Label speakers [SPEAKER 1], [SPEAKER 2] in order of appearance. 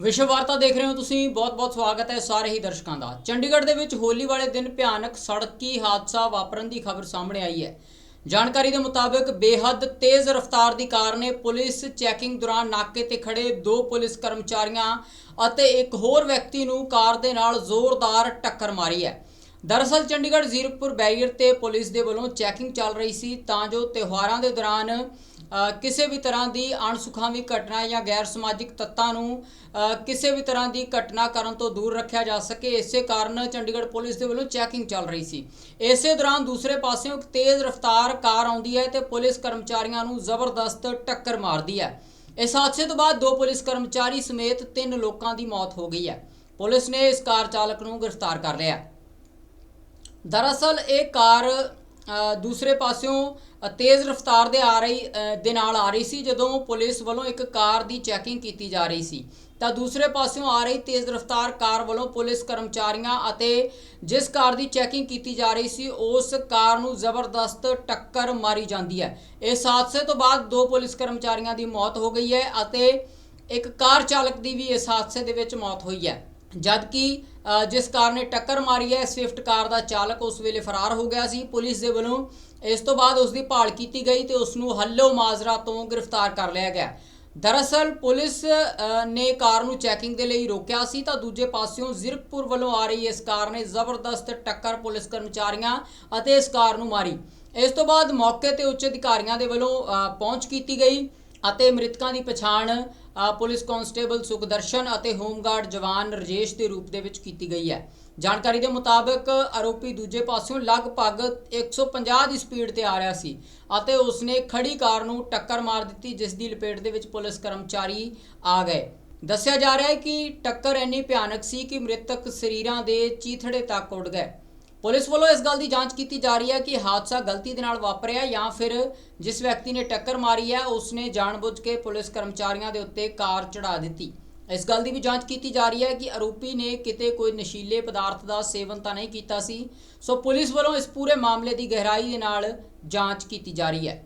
[SPEAKER 1] ਵਿਸ਼ਵ ਵਾਰਤਾ ਦੇਖ ਰਹੇ ਹੋ ਤੁਸੀਂ, ਬਹੁਤ-ਬਹੁਤ ਸਵਾਗਤ ਹੈ ਸਾਰੇ ਹੀ ਦਰਸ਼ਕਾਂ ਦਾ। ਚੰਡੀਗੜ੍ਹ ਦੇ ਵਿੱਚ ਹੋਲੀ ਵਾਲੇ ਦਿਨ ਭਿਆਨਕ ਸੜਕੀ ਹਾਦਸਾ ਵਾਪਰਨ ਦੀ ਖਬਰ ਸਾਹਮਣੇ ਆਈ ਹੈ। ਜਾਣਕਾਰੀ ਦੇ ਮੁਤਾਬਕ ਬੇਹੱਦ ਤੇਜ਼ ਰਫ਼ਤਾਰ ਦੀ ਕਾਰ ਨੇ ਪੁਲਿਸ ਚੈਕਿੰਗ ਦੌਰਾਨ ਨਾਕੇ ਤੇ ਖੜੇ ਦੋ ਪੁਲਿਸ ਕਰਮਚਾਰੀਆਂ ਅਤੇ ਇੱਕ ਹੋਰ ਵਿਅਕਤੀ ਨੂੰ ਕਾਰ ਦੇ ਨਾਲ ਜ਼ੋਰਦਾਰ ਟੱਕਰ ਮਾਰੀ ਹੈ। ਦਰਅਸਲ ਚੰਡੀਗੜ੍ਹ ਜ਼ੀਰਕਪੁਰ ਬੈਰੀਅਰ ਤੇ ਪੁਲਿਸ ਦੇ ਵੱਲੋਂ ਚੈਕਿੰਗ ਚੱਲ ਰਹੀ ਸੀ ਤਾਂ ਜੋ ਤਿਉਹਾਰਾਂ ਦੇ ਦੌਰਾਨ ਕਿਸੇ ਵੀ ਤਰ੍ਹਾਂ ਦੀ ਅਣਸੁਖਾਵੀ ਘਟਨਾ ਜਾਂ ਗੈਰ ਸਮਾਜਿਕ ਤੱਤਾਂ ਨੂੰ ਕਿਸੇ ਵੀ ਤਰ੍ਹਾਂ ਦੀ ਘਟਨਾ ਕਰਨ ਤੋਂ ਦੂਰ ਰੱਖਿਆ ਜਾ ਸਕੇ, ਇਸੇ ਕਾਰਨ ਚੰਡੀਗੜ੍ਹ ਪੁਲਿਸ ਦੇ ਵੱਲੋਂ ਚੈਕਿੰਗ ਚੱਲ ਰਹੀ ਸੀ। ਇਸੇ ਦੌਰਾਨ ਦੂਸਰੇ ਪਾਸਿਓਂ ਇੱਕ ਤੇਜ਼ ਰਫ਼ਤਾਰ ਕਾਰ ਆਉਂਦੀ ਹੈ ਤੇ ਪੁਲਿਸ ਕਰਮਚਾਰੀਆਂ ਨੂੰ ਜ਼ਬਰਦਸਤ ਟੱਕਰ ਮਾਰਦੀ ਹੈ। ਇਸ ਹਾਦਸੇ ਤੋਂ ਬਾਅਦ ਦੋ ਪੁਲਿਸ ਕਰਮਚਾਰੀ ਸਮੇਤ ਤਿੰਨ ਲੋਕਾਂ ਦੀ ਮੌਤ ਹੋ ਗਈ ਹੈ। ਪੁਲਿਸ ਨੇ ਇਸ ਕਾਰ ਚਾਲਕ ਨੂੰ ਗ੍ਰਿਫਤਾਰ ਕਰ ਲਿਆ ਹੈ। ਦਰਅਸਲ ਇਹ ਕਾਰ ਦੂਸਰੇ ਪਾਸਿਓਂ ਤੇਜ਼ ਰਫ਼ਤਾਰ ਦੇ ਆ ਰਹੀ ਦੇ ਨਾਲ ਆ ਰਹੀ ਸੀ, ਜਦੋਂ ਪੁਲਿਸ ਵੱਲੋਂ ਇੱਕ ਕਾਰ ਦੀ ਚੈਕਿੰਗ ਕੀਤੀ ਜਾ ਰਹੀ ਸੀ। ਤਾਂ ਦੂਸਰੇ ਪਾਸਿਓਂ ਆ ਰਹੀ ਤੇਜ਼ ਰਫ਼ਤਾਰ ਕਾਰ ਵੱਲੋਂ ਪੁਲਿਸ ਕਰਮਚਾਰੀਆਂ ਅਤੇ ਜਿਸ ਕਾਰ ਦੀ ਚੈਕਿੰਗ ਕੀਤੀ ਜਾ ਰਹੀ ਸੀ, ਉਸ ਕਾਰ ਨੂੰ ਜ਼ਬਰਦਸਤ ਟੱਕਰ ਮਾਰੀ ਜਾਂਦੀ ਹੈ। ਇਸ ਹਾਦਸੇ ਤੋਂ ਬਾਅਦ ਦੋ ਪੁਲਿਸ ਕਰਮਚਾਰੀਆਂ ਦੀ ਮੌਤ ਹੋ ਗਈ ਹੈ ਅਤੇ ਇੱਕ ਕਾਰ ਚਾਲਕ ਦੀ ਵੀ ਇਸ ਹਾਦਸੇ ਦੇ ਵਿੱਚ ਮੌਤ ਹੋਈ ਹੈ। ਜਦਕਿ ਜਿਸ ਕਾਰ ਨੇ ਟੱਕਰ ਮਾਰੀ ਹੈ, ਸਵਿਫਟ ਕਾਰ ਦਾ ਚਾਲਕ ਉਸ ਵੇਲੇ ਫਰਾਰ ਹੋ ਗਿਆ ਸੀ। ਪੁਲਿਸ ਦੇ ਵੱਲੋਂ ਇਸ ਤੋਂ ਬਾਅਦ ਉਸ ਦੀ ਭਾਲ ਕੀਤੀ ਗਈ ਤੇ ਉਸ ਨੂੰ ਹੱਲੋ ਮਾਜਰਾ ਤੋਂ ਗ੍ਰਿਫਤਾਰ ਕਰ ਲਿਆ ਗਿਆ। ਦਰਅਸਲ, ਪੁਲਿਸ ਨੇ ਕਾਰ ਨੂੰ ਚੈਕਿੰਗ ਦੇ ਲਈ ਰੋਕਿਆ ਸੀ, ਤਾਂ ਦੂਜੇ ਪਾਸਿਓਂ ਜ਼ਿਰਕਪੁਰ ਵੱਲੋਂ ਆ ਰਹੀ ਇਸ ਕਾਰ ਨੇ ਜ਼ਬਰਦਸਤ ਟੱਕਰ ਪੁਲਿਸ ਕਰਮਚਾਰੀਆਂ ਅਤੇ ਇਸ ਕਾਰ ਨੂੰ ਮਾਰੀ। ਇਸ ਤੋਂ ਬਾਅਦ ਮੌਕੇ ਤੇ ਉੱਚ ਅਧਿਕਾਰੀਆਂ ਦੇ ਵੱਲੋਂ ਪਹੁੰਚ ਕੀਤੀ ਗਈ ਅਤੇ ਮ੍ਰਿਤਕਾਂ ਦੀ ਪਛਾਣ ਪੁਲਿਸ ਕਾਂਸਟੇਬਲ ਸੁਖਦਰਸ਼ਨ ਅਤੇ ਹੋਮਗਾਰਡ ਜਵਾਨ ਰਜੇਸ਼ ਦੇ ਰੂਪ ਦੇ ਵਿੱਚ ਕੀਤੀ ਗਈ ਹੈ। ਜਾਣਕਾਰੀ ਦੇ ਮੁਤਾਬਕ ਆਰੋਪੀ ਦੂਜੇ ਪਾਸਿਓਂ ਲਗਭਗ 150 ਦੀ ਸਪੀਡ ਤੇ ਆ ਰਿਹਾ ਸੀ ਅਤੇ ਉਸਨੇ ਖੜੀ ਕਾਰ ਨੂੰ ਟੱਕਰ ਮਾਰ ਦਿੱਤੀ, ਜਿਸ ਦੀ ਲਪੇਟ ਦੇ ਵਿੱਚ ਪੁਲਿਸ ਕਰਮਚਾਰੀ ਆ ਗਏ। ਦੱਸਿਆ ਜਾ ਰਿਹਾ ਹੈ ਕਿ ਟੱਕਰ ਇੰਨੀ ਭਿਆਨਕ ਸੀ ਕਿ ਮ੍ਰਿਤਕ ਸਰੀਰਾਂ ਦੇ ਚੀਥੜੇ ਤੱਕ ਉੱਡ ਗਏ। ਪੁਲਿਸ ਵੱਲੋਂ ਇਸ ਗੱਲ ਦੀ ਜਾਂਚ ਕੀਤੀ ਜਾ ਰਹੀ ਹੈ ਕਿ ਹਾਦਸਾ ਗਲਤੀ ਦੇ ਨਾਲ ਵਾਪਰਿਆ ਜਾਂ ਫਿਰ ਜਿਸ ਵਿਅਕਤੀ ਨੇ ਟੱਕਰ ਮਾਰੀ ਹੈ, ਉਸਨੇ ਜਾਣਬੁੱਝ ਕੇ ਪੁਲਿਸ ਕਰਮਚਾਰੀਆਂ ਦੇ ਉੱਤੇ ਕਾਰ ਚੜਾ ਦਿੱਤੀ। ਇਸ ਗੱਲ ਦੀ ਵੀ ਜਾਂਚ ਕੀਤੀ ਜਾ ਰਹੀ ਹੈ ਕਿ ਆਰੋਪੀ ਨੇ ਕਿਤੇ ਕੋਈ ਨਸ਼ੀਲੇ ਪਦਾਰਥ ਦਾ ਸੇਵਨ ਤਾਂ ਨਹੀਂ ਕੀਤਾ ਸੀ, ਸੋ ਪੁਲਿਸ ਵੱਲੋਂ ਇਸ ਪੂਰੇ ਮਾਮਲੇ ਦੀ ਗਹਿਰਾਈ ਦੇ ਨਾਲ ਜਾਂਚ ਕੀਤੀ ਜਾ ਰਹੀ ਹੈ।